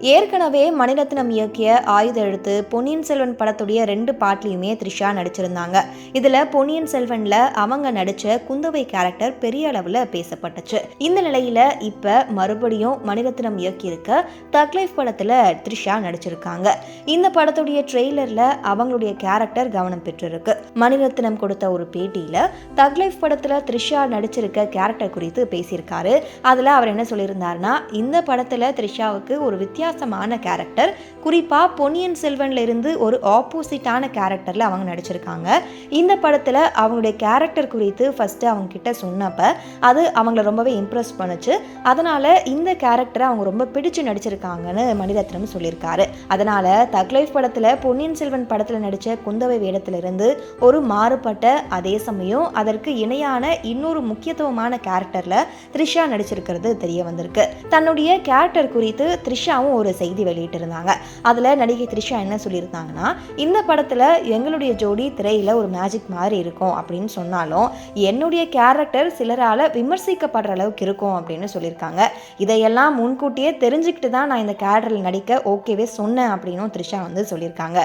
ஏற்கனவே மணிரத்னம் இயக்கிய ஆயுத எழுத்து பொன்னியின் செல்வன் படத்துடைய ரெண்டு பாட்லையுமே த்ரிஷா நடிச்சிருந்தாங்க. இதுல பொன்னியின் செல்வன்ல அவங்க நடிச்ச குந்தவை கேரக்டர் பெரிய அளவுல பேசப்பட்டுச்சு. இந்த நிலையில இப்ப மறுபடியும் மணிரத்னம் இயக்கியிருக்க தக்லைஃப் படத்துல த்ரிஷா நடிச்சிருக்காங்க. இந்த படத்துடைய ட்ரெய்லர்ல அவங்களுடைய கேரக்டர் கவனம் பெற்றிருக்கு. மணிரத்னம் கொடுத்த ஒரு பேட்டியில தக்லைஃப் படத்துல த்ரிஷா நடிச்சிருக்க கேரக்டர் குறித்து பேசியிருக்காரு. அதுல அவர் என்ன சொல்லியிருந்தாருன்னா இந்த படத்துல த்ரிஷாவுக்கு ஒரு வித்தியாச வித்தியாசமான கேரக்டர் குறிப்பாக பொன்னியின் செல்வன்ல இருந்து ஒரு ஆப்போசிட்டான கேரக்டரில் அவங்க நடிச்சிருக்காங்க. இந்த படத்தில் அவங்களுடைய கேரக்டர் குறித்து ஃபஸ்ட்டு அவங்க கிட்ட சொன்னப்ப அது அவங்கள ரொம்பவே இம்ப்ரெஸ் பண்ணுச்சு. அதனால் இந்த கேரக்டரை அவங்க ரொம்ப பிடிச்சு நடிச்சிருக்காங்கன்னு மணிரத்னம் சொல்லியிருக்காரு. அதனால் தக்லைஃப் படத்தில் பொன்னியின் செல்வன் படத்தில் நடித்த குந்தவை வேடத்திலிருந்து ஒரு மாறுபட்ட அதே சமயம் அதற்கு இணையான இன்னொரு முக்கியத்துவமான கேரக்டரில் த்ரிஷா நடிச்சிருக்கிறது தெரிய வந்திருக்கு. தன்னுடைய கேரக்டர் குறித்து த்ரிஷாவும் ஒரு செய்தி வெளியிட்டிருந்தாங்க. அதில் நடிகை த்ரிஷா என்ன சொல்லியிருந்தாங்கன்னா இந்த படத்தில் எங்களுடைய ஜோடி திரையில் ஒரு மேஜிக் மாதிரி இருக்கும் அப்படின்னு சொன்னாலும் என்னுடைய கேரக்டர் சிலரால் விமர்சிக்கப்படுற அளவுக்கு இருக்கும் அப்படின்னு சொல்லியிருக்காங்க. இதையெல்லாம் முன்கூட்டியே தெரிஞ்சுக்கிட்டு தான் நான் இந்த கேரக்டரில் நடிக்க ஓகேவே சொன்னேன் அப்படின்னும் த்ரிஷா வந்து சொல்லியிருக்காங்க.